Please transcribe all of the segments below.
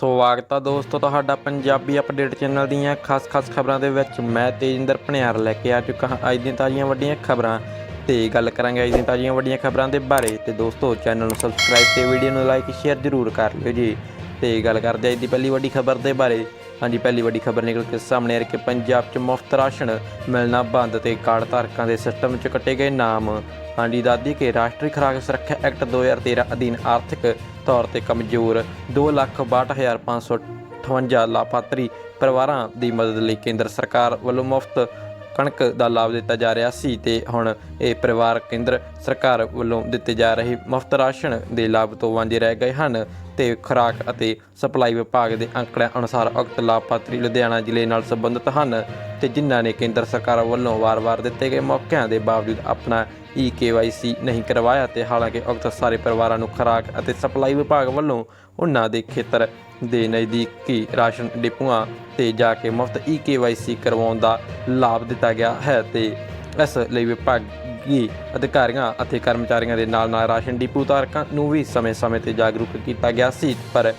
ਸਵਾਗਤ ਆ ਦੋਸਤੋ ਤੁਹਾਡਾ ਪੰਜਾਬੀ ਅਪਡੇਟ ਚੈਨਲ ਦੀਆਂ ਖਾਸ-ਖਾਸ ਖਬਰਾਂ ਦੇ ਵਿੱਚ ਮੈਂ ਤੇਜਿੰਦਰ ਭਣਿਆਰ ਲੈ ਕੇ ਆ ਚੁੱਕਾ ਹਾਂ। ਅੱਜ ਦੀਆਂ ਤਾਜ਼ੀਆਂ ਵੱਡੀਆਂ ਖਬਰਾਂ ਤੇ ਗੱਲ ਕਰਾਂਗੇ ਅੱਜ ਦੀਆਂ ਤਾਜ਼ੀਆਂ ਵੱਡੀਆਂ ਖਬਰਾਂ ਦੇ ਬਾਰੇ। ਤੇ ਦੋਸਤੋ ਚੈਨਲ ਨੂੰ ਸਬਸਕ੍ਰਾਈਬ ਤੇ ਵੀਡੀਓ ਨੂੰ ਲਾਈਕ ਸ਼ੇਅਰ ਜ਼ਰੂਰ ਕਰ ਲਿਓ ਜੀ। ਤੇ ਗੱਲ ਕਰਦੇ ਹਾਂ ਅੱਜ ਦੀ ਪਹਿਲੀ ਵੱਡੀ ਖਬਰ ਦੇ ਬਾਰੇ। ਹਾਂਜੀ, ਪਹਿਲੀ ਵੱਡੀ ਖਬਰ ਨਿਕਲ ਕੇ ਸਾਹਮਣੇ ਆ ਰਹੀ ਕਿ ਪੰਜਾਬ 'ਚ ਮੁਫਤ ਰਾਸ਼ਨ ਮਿਲਣਾ ਬੰਦ ਤੇ ਕਾਰਡ ਧਾਰਕਾਂ ਦੇ ਸਿਸਟਮ 'ਚ ਕੱਟੇ ਗਏ ਨਾਮ। ਹਾਂਜੀ ਦਾਦੀ ਕੇ ਰਾਸ਼ਟਰੀ ਖੁਰਾਕ ਸੁਰੱਖਿਆ ਐਕਟ 2013 ਅਧੀਨ ਆਰਥਿਕ ਤੌਰ ਤੇ ਕਮਜ਼ੋਰ 262558 ਲਾਭਪਾਤਰੀ ਪਰਿਵਾਰਾਂ ਦੀ ਮਦਦ ਲਈ ਕੇਂਦਰ ਸਰਕਾਰ ਵੱਲੋਂ ਮੁਫਤ ਕਣਕ ਦਾ ਲਾਭ ਦਿੱਤਾ ਜਾ ਰਿਹਾ ਸੀ ਤੇ ਹੁਣ ਇਹ ਪਰਿਵਾਰ ਕੇਂਦਰ ਸਰਕਾਰ ਵੱਲੋਂ ਦਿੱਤੇ ਜਾ ਰਹੇ ਮੁਫਤ ਰਾਸ਼ਨ ਦੇ ਲਾਭ ਤੋਂ ਵਾਂਝੇ ਰਹਿ ਗਏ ਹਨ ਤੇ ਖੁਰਾਕ ਅਤੇ ਸਪਲਾਈ ਵਿਭਾਗ ਦੇ ਅੰਕੜਿਆਂ ਅਨੁਸਾਰ ਉਕਤ ਲਾਭਪਾਤਰੀ ਲੁਧਿਆਣਾ ਜ਼ਿਲ੍ਹੇ ਨਾਲ ਸੰਬੰਧਿਤ ਹਨ ਤੇ ਜਿਨ੍ਹਾਂ ਨੇ ਕੇਂਦਰ ਸਰਕਾਰ ਵੱਲੋਂ ਵਾਰ-ਵਾਰ ਦਿੱਤੇ ਗਏ ਮੌਕਿਆਂ ਦੇ ਬਾਵਜੂਦ ਆਪਣਾ ਈ KYC ਨਹੀਂ ਕਰਵਾਇਆ ਤੇ ਹਾਲਾਂਕਿ ਉਕਤ ਸਾਰੇ ਪਰਿਵਾਰਾਂ ਨੂੰ ਖੁਰਾਕ ਅਤੇ ਸਪਲਾਈ ਵਿਭਾਗ ਵੱਲੋਂ ਉਹਨਾਂ ਦੇ ਖੇਤਰ ਦੇ ਨਜ਼ਦੀਕੀ ਰਾਸ਼ਨ ਡਿਪੂਆਂ ਤੇ ਜਾ ਕੇ ਮੁਫਤ ਈ KYC ਕਰਵਾਉਣ ਦਾ ਲਾਭ ਦਿੱਤਾ ਗਿਆ ਹੈ ਤੇ ਇਸ ਲਈ ਵਿਭਾਗੀ ਅਧਿਕਾਰੀਆਂ ਅਤੇ ਕਰਮਚਾਰੀਆਂ ਦੇ ਨਾਲ-ਨਾਲ ਰਾਸ਼ਨ ਡਿਪੂ ਧਾਰਕਾਂ ਨੂੰ ਵੀ ਸਮੇਂ-ਸਮੇਂ ਤੇ ਜਾਗਰੂਕ ਕੀਤਾ ਗਿਆ ਸੀ, ਪਰ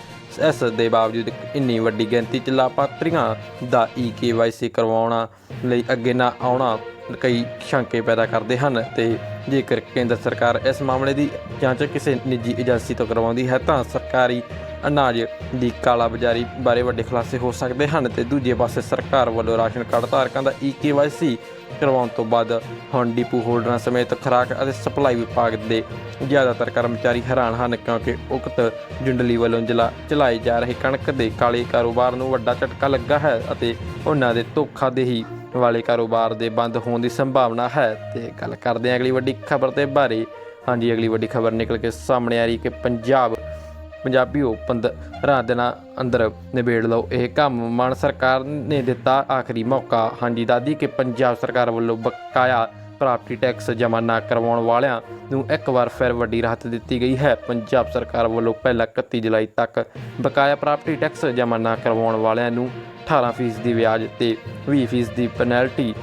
ਇਸ ਦੇ ਬਾਵਜੂਦ ਇੰਨੀ ਵੱਡੀ ਗਿਣਤੀ ਚ ਲਾਭਪਾਤਰੀਆਂ ਦਾ ਈ KYC ਕਰਵਾਉਣਾ ਲਈ ਅੱਗੇ ਨਾ ਆਉਣਾ ਕਈ ਸ਼ੰਕੇ ਪੈਦਾ ਕਰਦੇ ਹਨ ਤੇ ਜੇਕਰ ਕੇਂਦਰ ਸਰਕਾਰ ਇਸ ਮਾਮਲੇ ਦੀ ਜਾਂਚ ਕਿਸੇ ਨਿੱਜੀ ਏਜੰਸੀ ਤੋਂ ਕਰਵਾਉਂਦੀ ਹੈ ਤਾਂ ਸਰਕਾਰੀ ਅਨਾਜ ਦੀ ਕਾਲਾਬਾਜ਼ਾਰੀ ਬਾਰੇ ਵੱਡੇ ਖੁਲਾਸੇ ਹੋ ਸਕਦੇ ਹਨ ਤੇ ਦੂਜੇ ਪਾਸੇ ਸਰਕਾਰ ਵੱਲੋਂ ਰਾਸ਼ਨ ਕਾਰਡ ਧਾਰਕਾਂ ਦਾ ਈ KYC ਕਰਵਾਉਣ ਤੋਂ ਬਾਅਦ ਹੁਣ ਡਿਪੂ ਹੋਲਡਰਾਂ ਸਮੇਤ ਖੁਰਾਕ ਅਤੇ ਸਪਲਾਈ ਵਿਭਾਗ ਦੇ ਜ਼ਿਆਦਾਤਰ ਕਰਮਚਾਰੀ ਹੈਰਾਨ ਹਨ ਕਿਉਂਕਿ ਉਕਤ ਜੁੰਡਲੀ ਵੱਲੋਂ ਜਲਾ, ਚਲਾਏ ਜਾ ਰਹੇ ਕਣਕ ਦੇ ਕਾਲੇ ਕਾਰੋਬਾਰ ਨੂੰ ਵੱਡਾ ਝਟਕਾ ਲੱਗਾ ਹੈ ਅਤੇ ਉਹਨਾਂ ਦੇ ਧੋਖਾਦੇਹੀ ਵਾਲੇ ਕਾਰੋਬਾਰ ਦੇ ਬੰਦ ਹੋਣ ਦੀ ਸੰਭਾਵਨਾ ਹੈ। ਤੇ ਗੱਲ ਕਰਦੇ ਹਾਂ ਅਗਲੀ ਵੱਡੀ ਖਬਰ ਦੇ ਬਾਰੇ। ਹਾਂਜੀ, ਅਗਲੀ ਵੱਡੀ ਖਬਰ ਨਿਕਲ ਕੇ ਸਾਹਮਣੇ ਆ ਰਹੀ ਕਿ ਪੰਜਾਬ, ਪੰਜਾਬੀ ਪੰਜਾਬੀਓ 15 ਦਿਨਾਂ ਅੰਦਰ ਨਿਬੇੜ ਲਓ। ਇਹ ਕੰਮ ਮਾਨ ਸਰਕਾਰ ਨੇ ਦਿੱਤਾ ਆਖਰੀ ਮੌਕਾ। ਹਾਂਜੀ ਦਾਦੀ ਕਿ ਪੰਜਾਬ ਸਰਕਾਰ ਵੱਲੋਂ ਬਕਾਇਆ ਪ੍ਰਾਪਰਟੀ ਟੈਕਸ ਜਮ੍ਹਾਂ ਨਾ ਕਰਵਾਉਣ ਵਾਲਿਆਂ ਨੂੰ ਇੱਕ ਵਾਰ ਫਿਰ ਵੱਡੀ ਰਾਹਤ ਦਿੱਤੀ ਗਈ ਹੈ। ਪੰਜਾਬ ਸਰਕਾਰ ਵੱਲੋਂ ਪਹਿਲਾਂ 31 ਜੁਲਾਈ ਤੱਕ ਬਕਾਇਆ ਪ੍ਰਾਪਰਟੀ ਟੈਕਸ ਜਮ੍ਹਾਂ ਨਾ ਕਰਵਾਉਣ ਵਾਲਿਆਂ ਨੂੰ 18% ਦੀ ਵਿਆਜ ਤੇ 20% ਦੀ ਪੈਨਲਟੀ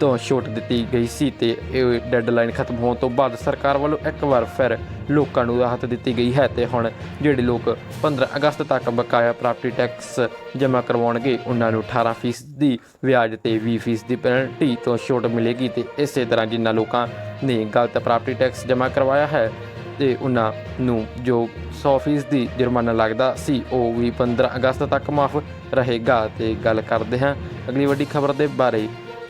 ਤੋਂ ਛੋਟ ਦਿੱਤੀ ਗਈ ਸੀ ਤੇ ਇਹ ਡੈਡਲਾਈਨ ਖਤਮ ਹੋਣ ਤੋਂ ਬਾਅਦ ਸਰਕਾਰ ਵੱਲੋਂ ਇੱਕ ਵਾਰ ਫਿਰ ਲੋਕਾਂ ਨੂੰ ਰਾਹਤ ਦਿੱਤੀ ਗਈ ਹੈ ਤੇ ਹੁਣ ਜਿਹੜੇ ਲੋਕ 15 ਅਗਸਤ ਤੱਕ ਬਕਾਇਆ ਪ੍ਰਾਪਰਟੀ ਟੈਕਸ ਜਮ੍ਹਾਂ ਕਰਵਾਉਣਗੇ, ਉਹਨਾਂ ਨੂੰ 18% ਦੀ ਵਿਆਜ ਤੇ 20% ਦੀ ਪੈਨਲਟੀ ਤੋਂ ਛੋਟ ਮਿਲੇਗੀ ਤੇ ਇਸੇ ਤਰ੍ਹਾਂ ਜਿਨ੍ਹਾਂ ਲੋਕਾਂ ਨੇ ਗਲਤ ਪ੍ਰਾਪਰਟੀ ਟੈਕਸ ਜਮ੍ਹਾਂ ਕਰਵਾਇਆ ਹੈ ਤੇ ਉਹਨਾਂ ਨੂੰ ਜੋ 100% ਦੀ ਜੁਰਮਾਨਾ ਲੱਗਦਾ ਸੀ, ਉਹ ਵੀ 15 ਅਗਸਤ ਤੱਕ ਮਾਫ ਰਹੇਗਾ ਤੇ ਗੱਲ ਕਰਦੇ ਹਾਂ। ਅਗਲੀ ਵੱਡੀ ਖਬਰ ਦੇ ਬਾਰੇ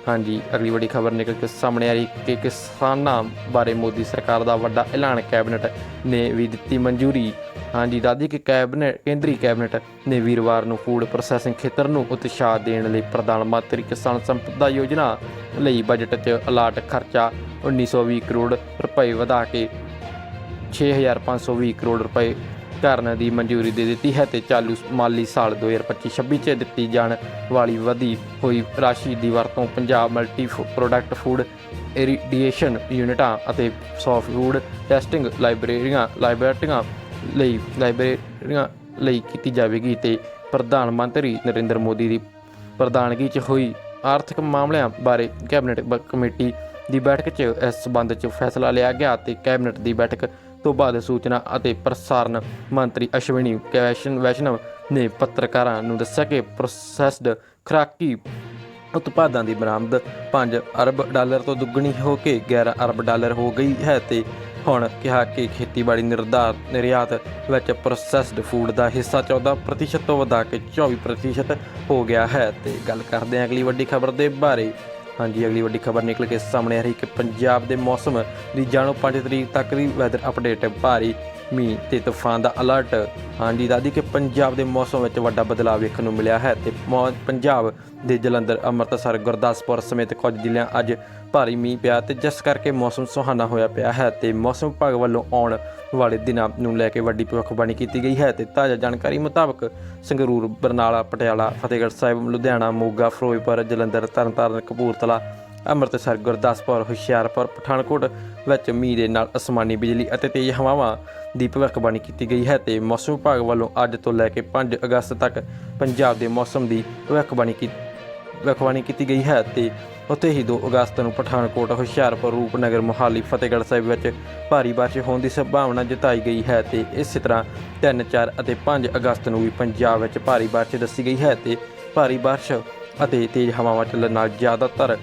ਹਾਂਜੀ, ਅਗਲੀ ਵੱਡੀ ਖਬਰ ਨਿਕਲ ਕੇ ਸਾਹਮਣੇ ਆ ਰਹੀ ਕਿ ਕਿਸਾਨਾਂ ਬਾਰੇ ਮੋਦੀ ਸਰਕਾਰ ਦਾ ਵੱਡਾ ਐਲਾਨ ਕੈਬਨਿਟ ਨੇ ਵੀ ਦਿੱਤੀ ਮਨਜ਼ੂਰੀ। ਹਾਂਜੀ ਦਾਦੀ ਕਿ ਕੈਬਨਿਟ, ਕੇਂਦਰੀ ਕੈਬਨਿਟ ਨੇ ਵੀਰਵਾਰ ਨੂੰ ਫੂਡ ਪ੍ਰੋਸੈਸਿੰਗ ਖੇਤਰ ਨੂੰ ਉਤਸ਼ਾਹ ਦੇਣ ਲਈ ਪ੍ਰਧਾਨ ਮੰਤਰੀ ਕਿਸਾਨ ਸੰਪਦਾ ਯੋਜਨਾ ਲਈ ਬਜਟ 'ਚ ਅਲਾਟ ਖਰਚਾ 1920 ਕਰੋੜ ਰੁਪਏ ਵਧਾ ਕੇ 6520 ਕਰੋੜ ਰੁਪਏ ਕਰਨ ਦੀ ਮਨਜ਼ੂਰੀ ਦੇ ਦਿੱਤੀ ਹੈ ਤੇ ਚਾਲੂ ਮਾਲੀ ਸਾਲ 2025-26 ਚ ਦਿੱਤੀ ਜਾਣ ਵਾਲੀ ਵਧੀ ਹੋਈ ਰਾਸ਼ੀ ਦੀ ਵਰਤੋਂ ਪੰਜਾਬ ਮਲਟੀ ਫੂ- ਪ੍ਰੋਡਕਟ ਫੂਡ ਏਰੀਡੀਏਸ਼ਨ ਯੂਨਿਟਾਂ ਅਤੇ ਸੌਫਟ ਫੂਡ ਟੈਸਟਿੰਗ ਲਾਇਬ੍ਰੇਰੀਆਂ ਲਾਇਬ੍ਰੇਰੀਆਂ ਲਈ ਲਾਇਬ੍ਰੇਰੀਆਂ ਲਈ ਕੀਤੀ ਜਾਵੇਗੀ ਤੇ ਪ੍ਰਧਾਨ ਮੰਤਰੀ ਨਰਿੰਦਰ ਮੋਦੀ ਦੀ ਪ੍ਰਧਾਨਗੀ 'ਚ ਹੋਈ ਆਰਥਿਕ ਮਾਮਲਿਆਂ ਬਾਰੇ ਕੈਬਨਿਟ ਬ- ਕਮੇਟੀ ਦੀ ਬੈਠਕ 'ਚ ਇਸ ਸਬੰਧ 'ਚ ਫੈਸਲਾ ਲਿਆ ਗਿਆ ਤੇ ਕੈਬਨਿਟ ਦੀ ਬੈਠਕ ਤੋਂ ਬਾਅਦ ਸੂਚਨਾ ਅਤੇ ਪ੍ਰਸਾਰਣ ਮੰਤਰੀ ਅਸ਼ਵਨੀ ਕੈਸ਼ਨ ਵੈਸ਼ਨਵ ਨੇ ਪੱਤਰਕਾਰਾਂ ਨੂੰ ਦੱਸਿਆ ਕਿ ਪ੍ਰੋਸੈਸਡ ਖੁਰਾਕੀ ਉਤਪਾਦਾਂ ਦੀ ਬਰਾਮਦ 5 ਅਰਬ ਡਾਲਰ ਤੋਂ ਦੁੱਗਣੀ ਹੋ ਕੇ 11 ਅਰਬ ਡਾਲਰ ਹੋ ਗਈ ਹੈ ਤੇ ਹੁਣ ਕਿਹਾ ਕਿ ਖੇਤੀਬਾੜੀ ਨਿਰਧਾਰ, ਨਿਰਯਾਤ ਵਿੱਚ ਪ੍ਰੋਸੈਸਡ ਫੂਡ ਦਾ ਹਿੱਸਾ 14% ਤੋਂ ਵਧਾ ਕੇ 24% ਹੋ ਗਿਆ ਹੈ ਤੇ ਗੱਲ ਕਰਦੇ ਹਾਂ ਅਗਲੀ ਵੱਡੀ ਖਬਰ ਦੇ ਬਾਰੇ। ਹਾਂਜੀ, ਅਗਲੀ ਵੱਡੀ ਖਬਰ ਨਿਕਲ ਕੇ ਸਾਹਮਣੇ ਆ ਰਹੀ ਕਿ ਪੰਜਾਬ ਦੇ ਮੌਸਮ ਦੀ ਜਾਣੋ 5 ਤਰੀਕ ਤੱਕ ਦੀ ਵੈਦਰ ਅਪਡੇਟ ਭਾਰੀ ਮੀਂਹ ਤੇ ਤੂਫਾਨ ਦਾ ਅਲਰਟ। ਹਾਂਜੀ ਦਾਦੀ ਕਿ ਪੰਜਾਬ ਦੇ ਮੌਸਮ ਵਿੱਚ ਵੱਡਾ ਬਦਲਾਅ ਵੇਖਣ ਨੂੰ ਮਿਲਿਆ ਹੈ ਤੇ ਮੌ- ਪੰਜਾਬ ਦੇ ਜਲੰਧਰ, ਅੰਮ੍ਰਿਤਸਰ, ਗੁਰਦਾਸਪੁਰ ਸਮੇਤ ਕੁਝ ਜ਼ਿਲ੍ਹਿਆਂ ਅੱਜ ਭਾਰੀ ਮੀਂਹ ਪਿਆ ਤੇ ਜਿਸ ਕਰਕੇ ਮੌਸਮ ਸੁਹਾਨਾ ਹੋਇਆ ਪਿਆ ਹੈ ਤੇ ਮੌਸਮ ਵਿਭਾਗ ਵੱਲੋਂ ਆਉਣ ਵਾਲੇ ਦਿਨਾਂ ਨੂੰ ਲੈ ਕੇ ਵੱਡੀ ਭਵਿੱਖਬਾਣੀ ਕੀਤੀ ਗਈ ਹੈ ਤੇ ਤਾਜ਼ਾ ਜਾਣਕਾਰੀ ਮੁਤਾਬਕ ਸੰਗਰੂਰ, ਬਰਨਾਲਾ, ਪਟਿਆਲਾ, ਫਤਿਹਗੜ੍ਹ ਸਾਹਿਬ, ਲੁਧਿਆਣਾ, ਮੋਗਾ, ਫਿਰੋਜ਼ਪੁਰ, ਜਲੰਧਰ, ਤਰਨਤਾਰਨ, ਕਪੂਰਥਲਾ ਅੰਮ੍ਰਿਤਸਰ, ਗੁਰਦਾਸਪੁਰ, ਹੁਸ਼ਿਆਰਪੁਰ, ਪਠਾਨਕੋਟ ਵਿੱਚ ਮੀਂਹ ਦੇ ਨਾਲ ਅਸਮਾਨੀ ਬਿਜਲੀ ਅਤੇ ਤੇਜ਼ ਹਵਾਵਾਂ ਦੀ ਭਵਿੱਖਬਾਣੀ ਕੀਤੀ ਗਈ ਹੈ ਤੇ ਮੌਸਮ ਵਿਭਾਗ ਵੱਲੋਂ ਅੱਜ ਤੋਂ ਲੈ ਕੇ 5 ਅਗਸਤ ਤੱਕ ਪੰਜਾਬ ਦੇ ਮੌਸਮ ਦੀ ਭਵਿੱਖਬਾਣੀ ਕੀਤੀ ਭਵਿੱਖਬਾਣੀ ਕੀਤੀ ਗਈ ਹੈ ਤੇ ਉੱਥੇ ਹੀ 2 ਅਗਸਤ ਨੂੰ ਪਠਾਨਕੋਟ, ਹੁਸ਼ਿਆਰਪੁਰ, ਰੂਪਨਗਰ, ਮੋਹਾਲੀ, ਫਤਿਹਗੜ੍ਹ ਸਾਹਿਬ ਵਿੱਚ ਭਾਰੀ ਬਾਰਿਸ਼ ਹੋਣ ਦੀ ਸੰਭਾਵਨਾ ਜਤਾਈ ਗਈ ਹੈ ਤੇ ਇਸੇ ਤਰ੍ਹਾਂ 3 4 ਅਤੇ 5 ਅਗਸਤ ਨੂੰ ਵੀ ਪੰਜਾਬ ਵਿੱਚ ਭਾਰੀ ਬਾਰਿਸ਼ ਦੱਸੀ ਗਈ ਹੈ ਤੇ ਭਾਰੀ ਬਾਰਿਸ਼ ਅਤੇ ਤੇਜ਼ ਹਵਾਵਾਂ ਚੱਲਣ ਨਾਲ ਜ਼ਿਆਦਾਤਰ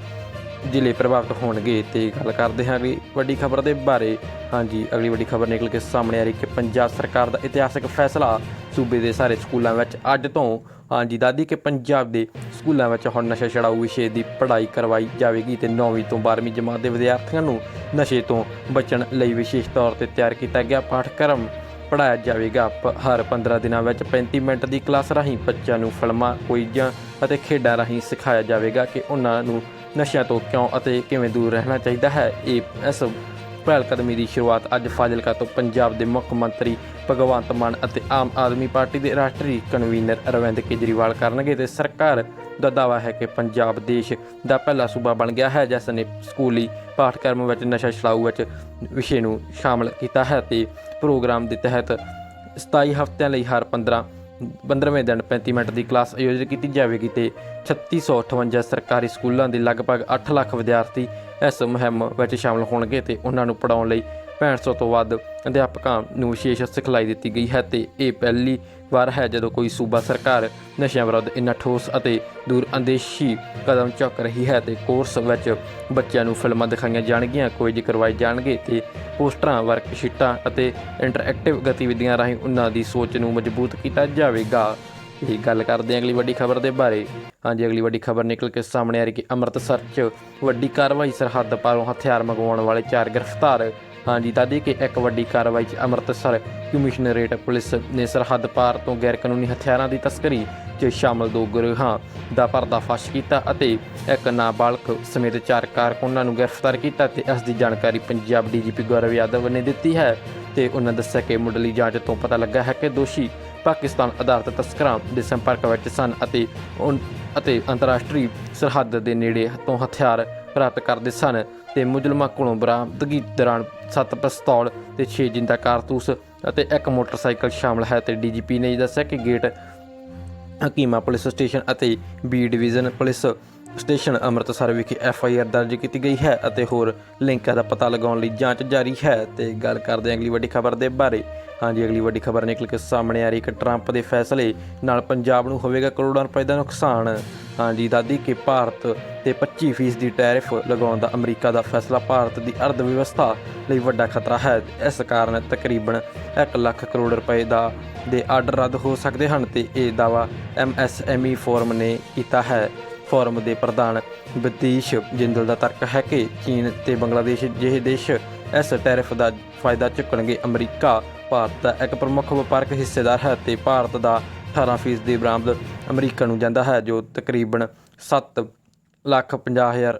ਜ਼ਿਲ੍ਹੇ ਪ੍ਰਭਾਵਿਤ ਹੋਣਗੇ ਤੇ ਗੱਲ ਕਰਦੇ ਹਾਂ ਅਗਲੀ ਵੱਡੀ ਖਬਰ ਦੇ ਬਾਰੇ। ਹਾਂਜੀ, ਅਗਲੀ ਵੱਡੀ ਖਬਰ ਨਿਕਲ ਕੇ ਸਾਹਮਣੇ ਆ ਰਹੀ ਕਿ ਪੰਜਾਬ ਸਰਕਾਰ ਦਾ ਇਤਿਹਾਸਕ ਫੈਸਲਾ ਸੂਬੇ ਦੇ ਸਾਰੇ ਸਕੂਲਾਂ ਵਿੱਚ ਅੱਜ ਤੋਂ। ਹਾਂਜੀ ਦਾਦੀ ਕਿ ਪੰਜਾਬ ਦੇ ਸਕੂਲਾਂ ਵਿੱਚ ਹੁਣ ਨਸ਼ਾ ਛਡਾਊ ਵਿਸ਼ੇ ਦੀ ਪੜ੍ਹਾਈ ਕਰਵਾਈ ਜਾਵੇਗੀ ਤੇ 9ਵੀਂ ਤੋਂ 12ਵੀਂ ਜਮਾਤ ਦੇ ਵਿਦਿਆਰਥੀਆਂ ਨੂੰ ਨਸ਼ੇ ਤੋਂ ਬਚਣ ਲਈ ਵਿਸ਼ੇਸ਼ ਤੌਰ ਤੇ ਤਿਆਰ ਕੀਤਾ ਗਿਆ ਪਾਠਕ੍ਰਮ। ਪੜਾਇਆ ਜਾਵੇਗਾ ਹਰ 15 ਦਿਨਾਂ ਵਿੱਚ 35 ਮਿੰਟ ਦੀ ਕਲਾਸ ਰਾਹੀਂ ਬੱਚਿਆਂ ਨੂੰ ਫਿਲਮਾਂ ਕੁਇਜ਼ਾਂ ਅਤੇ ਖੇਡਾਂ ਰਾਹੀਂ ਸਿਖਾਇਆ ਜਾਵੇਗਾ ਕਿ ਉਹਨਾਂ ਨੂੰ ਨਸ਼ਿਆਂ ਤੋਂ ਕਿਉਂ ਅਤੇ ਕਿਵੇਂ ਦੂਰ ਰਹਿਣਾ ਚਾਹੀਦਾ ਹੈ? ਇਹ ਇਸ ਪਹਿਲ ਕਦਮੀ ਦੀ ਸ਼ੁਰੂਆਤ ਅੱਜ ਫਾਜ਼ਿਲਕਾ ਤੋਂ ਪੰਜਾਬ ਦੇ ਮੁੱਖ ਮੰਤਰੀ ਭਗਵੰਤ ਮਾਨ ਅਤੇ ਆਮ ਆਦਮੀ ਪਾਰਟੀ ਦੇ ਰਾਸ਼ਟਰੀ ਕਨਵੀਨਰ ਅਰਵਿੰਦ ਕੇਜਰੀਵਾਲ ਕਰਨਗੇ ਤੇ ਸਰਕਾਰ ਦਾ ਦਾਅਵਾ ਹੈ ਕਿ ਪੰਜਾਬ ਦੇਸ਼ ਦਾ ਪਹਿਲਾ ਸੂਬਾ ਬਣ ਗਿਆ ਹੈ, ਜਿਸ ਨੇ ਸਕੂਲੀ ਪਾਠਕ੍ਰਮ ਵਿੱਚ ਨਸ਼ਾ ਛਡਾਊ ਵਿੱਚ ਵਿਸ਼ੇ ਨੂੰ ਸ਼ਾਮਲ ਕੀਤਾ ਹੈ ਤੇ ਪ੍ਰੋਗਰਾਮ ਦੇ ਤਹਿਤ 27 ਹਫ਼ਤਿਆਂ ਲਈ ਹਰ 15 15ਵੇਂ ਦਿਨ 35 ਮਿੰਟ ਦੀ ਕਲਾਸ ਆਯੋਜਿਤ ਕੀਤੀ ਜਾਵੇਗੀ ਤੇ 3658 ਸਰਕਾਰੀ ਸਕੂਲਾਂ ਦੇ ਲਗਭਗ 8 ਲੱਖ ਵਿਦਿਆਰਥੀ ਇਸ ਮੁਹਿੰਮ ਵਿੱਚ ਸ਼ਾਮਲ ਹੋਣਗੇ ਤੇ ਉਹਨਾਂ ਨੂੰ ਪੜਾਉਣ ਲਈ 6500 ਤੋਂ ਵੱਧ ਅਧਿਆਪਕਾਂ ਨੂੰ ਵਿਸ਼ੇਸ਼ ਸਿਖਲਾਈ ਦਿੱਤੀ ਗਈ ਹੈ ਤੇ ਇਹ ਪਹਿਲੀ ਵਾਰ ਹੈ ਜਦੋਂ ਕੋਈ ਸੂਬਾ ਸਰਕਾਰ ਨਸ਼ਿਆਂ ਵਿਰੁੱਧ ਇੰਨਾ ਠੋਸ ਅਤੇ ਦੂਰ ਅੰਦੇਸ਼ੀ ਕਦਮ ਚੁੱਕ ਰਹੀ ਹੈ ਤੇ ਕੋਰਸ ਵਿੱਚ ਬੱਚਿਆਂ ਨੂੰ ਫਿਲਮਾਂ ਦਿਖਾਈਆਂ ਜਾਣਗੀਆਂ, ਕੁਇਜ਼ ਕਰਵਾਏ ਜਾਣਗੇ ਤੇ ਪੋਸਟਰਾਂ ਵਰਕਸ਼ੀਟਾਂ ਅਤੇ ਇੰਟਰੈਕਟਿਵ ਗਤੀਵਿਧੀਆਂ ਰਾਹੀਂ ਉਹਨਾਂ ਦੀ ਸੋਚ ਨੂੰ ਮਜ਼ਬੂਤ ਕੀਤਾ ਜਾਵੇਗਾ। ਇਹ ਗੱਲ ਕਰਦੇ ਹਾਂ ਅਗਲੀ ਵੱਡੀ ਖਬਰ ਦੇ ਬਾਰੇ। ਹਾਂਜੀ, ਅਗਲੀ ਵੱਡੀ ਖਬਰ ਨਿਕਲ ਕੇ ਸਾਹਮਣੇ ਆ ਰਹੀ ਕਿ ਅੰਮ੍ਰਿਤਸਰ 'ਚ ਵੱਡੀ ਕਾਰਵਾਈ ਸਰਹੱਦ ਪਾਰੋਂ ਹਥਿਆਰ ਮੰਗਵਾਉਣ ਵਾਲੇ ਚਾਰ ਗ੍ਰਿਫਤਾਰ ਹਾਂਜੀ ਦੱਸਦੀ ਕਿ ਇੱਕ ਵੱਡੀ ਕਾਰਵਾਈ 'ਚ ਅੰਮ੍ਰਿਤਸਰ ਕਮਿਸ਼ਨਰੇਟ ਪੁਲਿਸ ਨੇ ਸਰਹੱਦ ਪਾਰ ਤੋਂ ਗੈਰ ਕਾਨੂੰਨੀ ਹਥਿਆਰਾਂ ਦੀ ਤਸਕਰੀ 'ਚ ਸ਼ਾਮਲ ਦੋ ਗਿਰੋਹਾਂ ਦਾ ਪਰਦਾਫਾਸ਼ ਕੀਤਾ ਅਤੇ ਇੱਕ ਨਾਬਾਲਗ ਸਮੇਤ ਚਾਰ ਕਾਰਕੁਨਾਂ ਨੂੰ ਗ੍ਰਿਫਤਾਰ ਕੀਤਾ ਤੇ ਇਸ ਦੀ ਜਾਣਕਾਰੀ ਪੰਜਾਬ ਡੀਜੀਪੀ ਗੌਰਵ ਯਾਦਵ ਨੇ ਦਿੱਤੀ ਹੈ ਤੇ ਉਹਨਾਂ ਦੱਸਿਆ ਕਿ ਮੁੱਢਲੀ ਜਾਂਚ ਤੋਂ ਪਤਾ ਲੱਗਾ ਹੈ ਕਿ ਦੋਸ਼ੀ ਪਾਕਿਸਤਾਨ ਆਧਾਰਿਤ ਤਸਕਰਾਂ ਦੇ ਸੰਪਰਕ ਵਿੱਚ ਸਨ ਅਤੇ ਉਨ- ਅਤੇ ਅੰਤਰਰਾਸ਼ਟਰੀ ਸਰਹੱਦ ਦੇ ਨੇੜੇ ਤੋਂ ਹਥਿਆਰ ਪ੍ਰਾਪਤ ਕਰਦੇ ਸਨ ਤੇ ਮੁਜ਼ਲਮਾਂ ਕੋਲੋਂ ਬਰਾਮਦਗੀ ਦੌਰਾਨ 7 ਪਿਸਤੌਲ ਤੇ 6 ਜਿੰਦਾ ਕਾਰਤੂਸ ਅਤੇ ਇੱਕ ਮੋਟਰਸਾਈਕਲ ਸ਼ਾਮਲ ਹੈ ਤੇ ਡੀਜੀਪੀ ਨੇ ਦੱਸਿਆ ਕਿ ਗੇਟ ਹਕੀਮਾ ਪੁਲਿਸ ਸਟੇਸ਼ਨ ਅਤੇ B division police station Amritsar ਵਿਖੇ ਐਫ ਆਈ ਆਰ ਦਰਜ ਕੀਤੀ ਗਈ ਹੈ ਅਤੇ ਹੋਰ ਲਿੰਕਾਂ ਦਾ ਪਤਾ ਲਗਾਉਣ ਲਈ ਜਾਂਚ ਜਾਰੀ ਹੈ ਤੇ ਗੱਲ ਕਰਦੇ ਹਾਂ ਅਗਲੀ ਵੱਡੀ ਖਬਰ ਦੇ ਬਾਰੇ। ਹਾਂਜੀ, ਅਗਲੀ ਵੱਡੀ ਖਬਰ ਨਿਕਲ ਕੇ ਸਾਹਮਣੇ ਆ ਰਹੀ ਕਿ ਟਰੰਪ ਦੇ ਫੈਸਲੇ ਨਾਲ ਪੰਜਾਬ ਨੂੰ ਹੋਵੇਗਾ ਕਰੋੜਾਂ ਰੁਪਏ ਦਾ ਨੁਕਸਾਨ। ਹਾਂਜੀ ਦਾਦੀ ਕਿ ਭਾਰਤ ਤੇ 25% ਦੀ ਟੈਰਿਫ ਲਗਾਉਣ ਦਾ ਅਮਰੀਕਾ ਦਾ ਫੈਸਲਾ ਭਾਰਤ ਦੀ ਅਰਥ ਵਿਵਸਥਾ ਲਈ ਵੱਡਾ ਖਤਰਾ ਹੈ। ਇਸ ਕਾਰਨ ਤਕਰੀਬਨ 1 ਲੱਖ ਕਰੋੜ ਰੁਪਏ ਦਾ ਦੇ ਆਰਡਰ ਰੱਦ ਹੋ ਸਕਦੇ ਹਨ ਤੇ ਇਹ ਦਾਵਾ ਐਮਐਸਐਮਈ ਫੋਰਮ ਨੇ ਕੀਤਾ ਹੈ। ਫੋਰਮ ਦੇ ਪ੍ਰਧਾਨ ਬਤੀਸ਼ ਜਿੰਦਲ ਦਾ ਤਰਕ ਹੈ ਕਿ ਚੀਨ ਤੇ ਬੰਗਲਾਦੇਸ਼ ਜਿਹੇ ਦੇਸ਼ ਇਸ ਟੈਰਿਫ ਦਾ ਫਾਇਦਾ ਚੁੱਕਣਗੇ। ਅਮਰੀਕਾ ਭਾਰਤ ਦਾ ਇੱਕ ਪ੍ਰਮੁੱਖ ਵਪਾਰਕ ਹਿੱਸੇਦਾਰ ਹੈ ਤੇ ਭਾਰਤ ਦਾ 18% ਦੀ ਬਰਾਮਦ ਅਮਰੀਕਾ ਨੂੰ ਜਾਂਦਾ ਹੈ, ਜੋ ਤਕਰੀਬਨ 7 ਲੱਖ 50 ਹਜ਼ਾਰ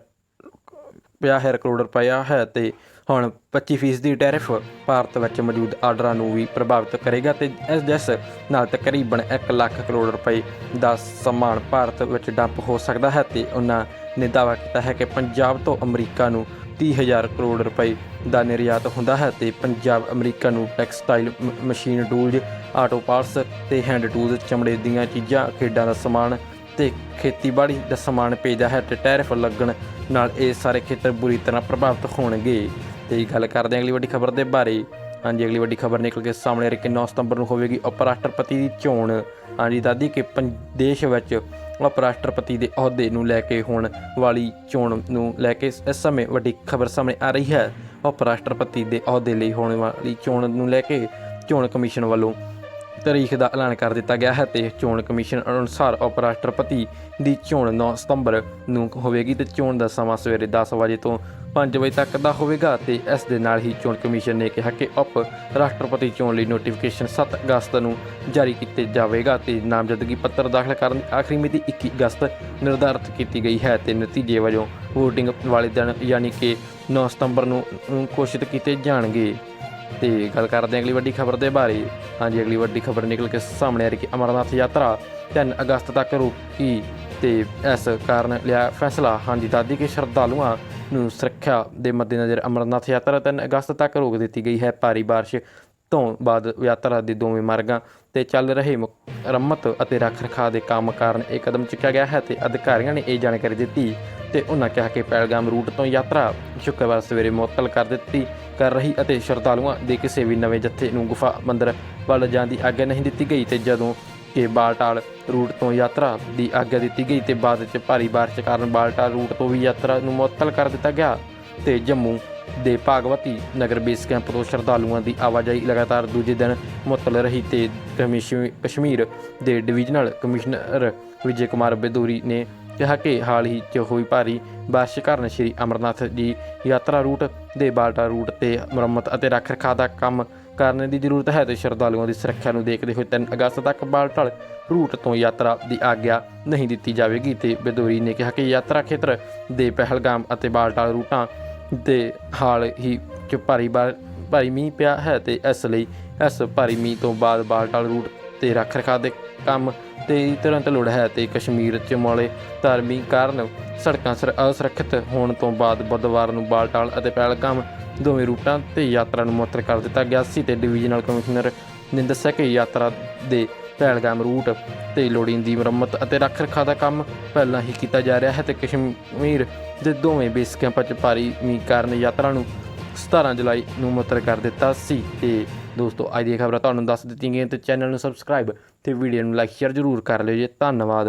50000 ਕਰੋੜ ਰੁਪਇਆ ਹੈ ਤੇ ਹੁਣ 25% ਦੀ ਟੈਰਿਫ ਭਾਰਤ ਵਿੱਚ ਮੌਜੂਦ ਆਰਡਰਾਂ ਨੂੰ ਵੀ ਪ੍ਰਭਾਵਿਤ ਕਰੇਗਾ ਤੇ ਇਸ ਜਿਸ ਨਾਲ ਤਕਰੀਬਨ 1 ਲੱਖ ਕਰੋੜ ਰੁਪਏ ਦਾ ਸਮਾਨ ਭਾਰਤ ਵਿੱਚ ਡੰਪ ਹੋ ਸਕਦਾ ਹੈ ਤੇ ਉਹਨਾਂ ਨੇ ਦਾਅਵਾ ਕੀਤਾ ਹੈ ਕਿ ਪੰਜਾਬ ਤੋਂ ਅਮਰੀਕਾ ਨੂੰ 30000 ਕਰੋੜ ਰੁਪਏ ਦਾ ਨਿਰਯਾਤ ਹੁੰਦਾ ਹੈ ਤੇ ਪੰਜਾਬ ਅਮਰੀਕਾ ਨੂੰ textile machine, tools, auto parts ਤੇ ਹੈਂਡ ਟੂਲਜ਼, ਚਮੜੇ ਦੀਆਂ ਚੀਜ਼ਾਂ, ਖੇਡਾਂ ਦਾ ਸਮਾਨ ਤੇ ਖੇਤੀਬਾੜੀ ਦਾ ਸਮਾਨ ਭੇਜਦਾ ਹੈ ਤੇ ਟੈਰਿਫ ਲੱਗਣ ਨਾਲ ਇਹ ਸਾਰੇ ਖੇਤਰ ਬੁਰੀ ਤਰ੍ਹਾਂ ਪ੍ਰਭਾਵਿਤ ਹੋਣਗੇ। ਤੇ ਗੱਲ ਕਰਦੇ ਹਾਂ ਅਗਲੀ ਵੱਡੀ ਖਬਰ ਦੇ ਬਾਰੇ। ਹਾਂਜੀ, ਅਗਲੀ ਵੱਡੀ ਖਬਰ ਨਿਕਲ ਕੇ ਸਾਹਮਣੇ ਆ ਰਹੀ ਕਿ 9 ਸਤੰਬਰ ਨੂੰ ਹੋਵੇਗੀ ਉਪ ਰਾਸ਼ਟਰਪਤੀ ਦੀ ਚੋਣ। ਹਾਂਜੀ, ਦਾਦੀ ਕਿ ਪੰ- ਦੇਸ਼ ਵਿੱਚ ਉਪ ਰਾਸ਼ਟਰਪਤੀ ਦੇ ਅਹੁਦੇ ਨੂੰ ਲੈ ਕੇ ਹੋਣ ਵਾਲੀ ਚੋਣ ਨੂੰ ਲੈ ਕੇ ਇਸ ਸਮੇਂ ਵੱਡੀ ਖਬਰ ਸਾਹਮਣੇ ਆ ਰਹੀ ਹੈ। ਉਪ ਰਾਸ਼ਟਰਪਤੀ ਦੇ ਅਹੁਦੇ ਲਈ ਹੋਣ ਵਾਲੀ ਚੋਣ ਨੂੰ ਲੈ ਕੇ ਚੋਣ ਕਮਿਸ਼ਨ ਵੱਲੋਂ ਤਾਰੀਖ ਦਾ ਐਲਾਨ ਕਰ ਦਿੱਤਾ ਗਿਆ ਹੈ ਤੇ ਚੋਣ ਕਮਿਸ਼ਨ ਅਨੁਸਾਰ ਉਪ ਰਾਸ਼ਟਰਪਤੀ ਦੀ ਚੋਣ 9 ਸਤੰਬਰ ਨੂੰ ਹੋਵੇਗੀ ਤੇ ਚੋਣ ਦਾ ਸਮਾਂ ਸਵੇਰੇ 10 ਵਜੇ ਤੋਂ 5 ਵਜੇ ਤੱਕ ਦਾ ਹੋਵੇਗਾ ਤੇ ਇਸ ਦੇ ਨਾਲ ਹੀ ਚੋਣ ਕਮਿਸ਼ਨ ਨੇ ਕਿਹਾ ਕਿ ਉਪ ਰਾਸ਼ਟਰਪਤੀ ਚੋਣ ਲਈ ਨੋਟੀਫਿਕੇਸ਼ਨ 7 ਅਗਸਤ ਨੂੰ ਜਾਰੀ ਕੀਤੇ ਜਾਵੇਗਾ ਤੇ ਨਾਮਜ਼ਦਗੀ ਪੱਤਰ ਦਾਖਲ ਕਰਨ ਦੀ ਆਖਰੀ ਮਿਤੀ 21 ਅਗਸਤ ਨਿਰਧਾਰਤ ਕੀਤੀ ਗਈ ਹੈ ਤੇ ਨਤੀਜੇ ਵਜੋਂ VOTING ਵਾਲੇ ਦਿਨ ਯਾਨੀ ਕਿ 9 ਸਤੰਬਰ ਨੂੰ ਨੂੰ ਘੋਸ਼ਿਤ ਕੀਤੇ ਜਾਣਗੇ। ਤੇ ਗੱਲ ਕਰਦੇ ਹਾਂ ਅਗਲੀ ਵੱਡੀ ਖਬਰ ਦੇ ਬਾਰੇ। ਹਾਂਜੀ, ਅਗਲੀ ਵੱਡੀ ਖਬਰ ਨਿਕਲ ਕੇ ਸਾਹਮਣੇ ਆ ਰਹੀ ਕਿ ਅਮਰਨਾਥ ਯਾਤਰਾ 3 ਅਗਸਤ ਤੱਕ ਰੁਕੀ ਤੇ ਇਸ ਕਾਰਨ ਲਿਆ ਫੈਸਲਾ। ਹਾਂਜੀ, ਦਾਦੀ ਕੇ ਸ਼ਰਧਾਲੂਆਂ ਨੂੰ ਸੁਰੱਖਿਆ ਦੇ ਮੱਦੇਨਜ਼ਰ ਅਮਰਨਾਥ ਯਾਤਰਾ 3 ਅਗਸਤ ਤੱਕ ਰੋਕ ਦਿੱਤੀ ਗਈ ਹੈ। ਭਾਰੀ ਬਾਰਿਸ਼ ਤੋਂ ਬਾਅਦ ਯਾਤਰਾ ਦੇ ਦੋਵੇਂ ਮਾਰਗਾਂ ਤੇ ਚੱਲ ਰਹੇ ਮੁਰੰਮਤ ਅਤੇ ਰੱਖ-ਰਖਾਅ ਦੇ ਕੰਮ ਕਾਰਨ ਇਹ ਕਦਮ ਚੁੱਕਿਆ ਗਿਆ ਹੈ ਤੇ ਅਧਿਕਾਰੀਆਂ ਨੇ ਇਹ ਜਾਣਕਾਰੀ ਦਿੱਤੀ ਤੇ ਉਹਨਾਂ ਕਿਹਾ ਕਿ ਪਹਿਲਗਾਮ ਰੂਟ ਤੋਂ ਯਾਤਰਾ ਸ਼ੁੱਕਰਵਾਰ ਸਵੇਰੇ ਮੁਅੱਤਲ ਕਰ ਦਿੱਤੀ, ਕਰ ਰਹੀ ਅਤੇ ਸ਼ਰਧਾਲੂਆਂ ਦੇ ਕਿਸੇ ਵੀ ਨਵੇਂ ਜੱਥੇ ਨੂੰ ਗੁਫਾ ਮੰਦਰ ਵੱਲ ਜਾਣ ਦੀ ਆਗਿਆ ਨਹੀਂ ਦਿੱਤੀ ਗਈ ਤੇ ਜਦੋਂ ਕਿ ਬਾਲਟਾਲ ਰੂਟ ਤੋਂ ਯਾਤਰਾ ਦੀ ਆਗਿਆ ਦਿੱਤੀ ਗਈ ਤੇ ਬਾਅਦ ਵਿੱਚ ਭਾਰੀ ਬਾਰਿਸ਼ ਕਾਰਨ ਬਾਲਟਾਲ ਰੂਟ ਤੋਂ ਵੀ ਯਾਤਰਾ ਨੂੰ ਮੁਅੱਤਲ ਕਰ ਦਿੱਤਾ ਗਿਆ ਤੇ ਜੰਮੂ ਦੇ ਭਾਗਵਤੀ ਨਗਰ ਬੇਸ ਕੈਂਪ ਤੋਂ ਸ਼ਰਧਾਲੂਆਂ ਦੀ ਆਵਾਜਾਈ ਲਗਾਤਾਰ ਦੂਜੇ ਦਿਨ ਮੁਅੱਤਲ ਰਹੀ ਤੇ ਕਮਿਸ਼ਨ- ਕਸ਼ਮੀਰ ਦੇ ਡਿਵੀਜ਼ਨਲ ਕਮਿਸ਼ਨਰ ਵਿਜੇ ਕੁਮਾਰ ਬੇਦੂਰੀ ਨੇ ਕਿਹਾ ਕਿ ਹਾਲ ਹੀ 'ਚ ਹੋਈ ਭਾਰੀ ਬਾਰਿਸ਼ ਕਾਰਨ ਸ਼੍ਰੀ ਅਮਰਨਾਥ ਜੀ ਯਾਤਰਾ ਰੂਟ ਦੇ ਬਾਲਟਾ ਰੂਟ ਤੇ ਮੁਰੰਮਤ ਅਤੇ ਰੱਖ-ਰਖਾਅ ਦਾ ਕੰਮ ਕਰਨ ਦੀ ਜ਼ਰੂਰਤ ਹੈ ਤੇ ਸ਼ਰਧਾਲੂਆਂ ਦੀ ਸੁਰੱਖਿਆ ਨੂੰ ਦੇਖਦੇ ਹੋਏ 3 ਅਗਸਤ ਤੱਕ ਬਾਲਟਲ ਰੂਟ ਤੋਂ ਯਾਤਰਾ ਦੀ ਆਗਿਆ ਨਹੀਂ ਦਿੱਤੀ ਜਾਵੇਗੀ ਤੇ ਬੇਦੂਰੀ ਨੇ ਕਿਹਾ ਕਿ ਯਾਤਰਾ ਖੇਤਰ ਦੇ ਪਹਿਲਗਾਮ ਅਤੇ ਬਾਲਟਾਲ ਰੂਟਾਂ ਦੇ ਹਾਲ ਹੀ ਚ ਭਾਰੀ ਬਾਰ, ਭਾਰੀ ਮੀਂਹ ਪਿਆ ਹੈ ਤੇ ਇਸ ਲਈ ਇਸ ਭਾਰੀ ਮੀਂਹ ਤੋਂ ਬਾਅਦ ਬਾਲਟਾਲ ਰੂਟ ਤੇ ਰੱਖ ਰਖਾਅ ਦੇ ਕੰਮ ਤੇ ਤੁਰੰਤ ਲੋੜ ਹੈ ਤੇ ਕਸ਼ਮੀਰ ਚ ਮੌਲੇ ਧਾਰਮੀ ਕਾਰਨ ਸੜਕਾਂ ਸਰ, ਅਸੁਰੱਖਿਅਤ ਹੋਣ ਤੋਂ ਬਾਅਦ ਬੁੱਧਵਾਰ ਨੂੰ ਬਾਲਟਾਲ ਅਤੇ ਪਹਿਲਗਾਮ ਦੋਵੇਂ ਰੂਟਾਂ ਤੇ ਯਾਤਰਾ ਨੂੰ ਮੁਅੱਤਲ ਕਰ ਦਿੱਤਾ ਗਿਆ ਸੀ ਤੇ ਡਿਵੀਜ਼ਨਲ ਕਮਿਸ਼ਨਰ ਨੇ ਦੱਸਿਆ ਕਿ ਯਾਤਰਾ ਦੇ ਪਹਿਲਗਾਮ ਰੂਟ ਤੇ ਲੋੜੀਂਦੀ ਮੁਰੰਮਤ ਅਤੇ ਰੱਖ ਰਖਾਅ ਦਾ ਕੰਮ ਪਹਿਲਾਂ ਹੀ ਕੀਤਾ ਜਾ ਰਿਹਾ ਹੈ ਤੇ ਕਸ਼ਮੀਰ ਦੇ ਦੋਵੇਂ ਬੇਸ ਕੈਂਪਾਂ 'ਚ ਭਾਰੀ ਮੀਂਹ ਕਾਰਨ ਯਾਤਰਾ ਨੂੰ 17 ਜੁਲਾਈ ਨੂੰ ਮੁਅੱਤਲ ਕਰ ਦਿੱਤਾ ਸੀ। ਤੇ ਦੋਸਤੋ, ਅੱਜ ਦੀਆਂ ਖਬਰਾਂ ਤੁਹਾਨੂੰ ਦੱਸ ਦਿੱਤੀਆਂ ਗਈਆਂ ਤੇ ਚੈਨਲ ਨੂੰ ਸਬਸਕ੍ਰਾਈਬ ਤੇ ਵੀਡੀਓ ਨੂੰ ਲਾਈਕ ਸ਼ੇਅਰ ਜ਼ਰੂਰ ਕਰ ਲਿਓ ਜੀ। ਧੰਨਵਾਦ।